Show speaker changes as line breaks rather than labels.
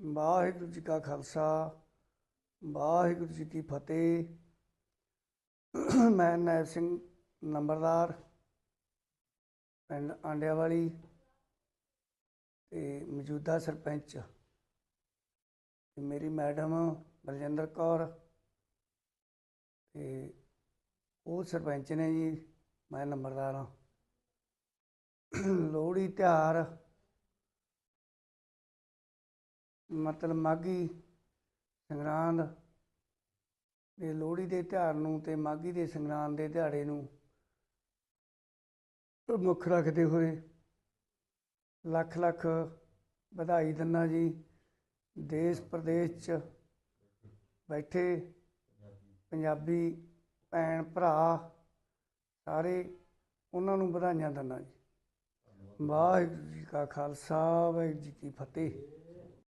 ਵਾਹਿਗੁਰੂ ਜੀ ਕਾ ਖਾਲਸਾ, ਵਾਹਿਗੁਰੂ ਜੀ ਕੀ ਫਤਿਹ। ਮੈਂ ਨਾਇਬ ਸਿੰਘ ਨੰਬਰਦਾਰ, ਪਿੰਡ ਆਂਡਿਆਂ ਵਾਲੀ ਤੇ ਮੌਜੂਦਾ ਸਰਪੰਚ। ਮੇਰੀ ਮੈਡਮ ਬਲਜਿੰਦਰ ਕੌਰ ਤੇ ਉਹ ਸਰਪੰਚ ਨੇ ਜੀ, ਮੈਂ ਨੰਬਰਦਾਰ ਹਾਂ। ਲੋਹੜੀ ਤਿਉਹਾਰ ਮਤਲਬ ਮਾਘੀ, ਸੰਗਰਾਂਦ ਦੇ ਲੋਹੜੀ ਦੇ ਤਿਉਹਾਰ ਨੂੰ ਤੇ ਮਾਘੀ ਦੇ ਸੰਗਰਾਂਦ ਦੇ ਦਿਹਾੜੇ ਨੂੰ ਮੁੱਖ ਰੱਖਦੇ ਹੋਏ ਲੱਖ ਲੱਖ ਵਧਾਈ ਦਿੰਦਾ ਜੀ, ਦੇਸ਼ ਪ੍ਰਦੇਸ਼ ਚ ਬੈਠੇ ਪੰਜਾਬੀ ਭੈਣ ਭਰਾ ਸਾਰੇ ਉਹਨਾਂ ਨੂੰ ਵਧਾਈਆਂ ਦਿੰਦਾ ਜੀ। ਵਾਹਿਗੁਰੂ ਜੀ ਕਾ ਖਾਲਸਾ, ਵਾਹਿਗੁਰੂ ਜੀ ਕੀ ਫਤਿਹ।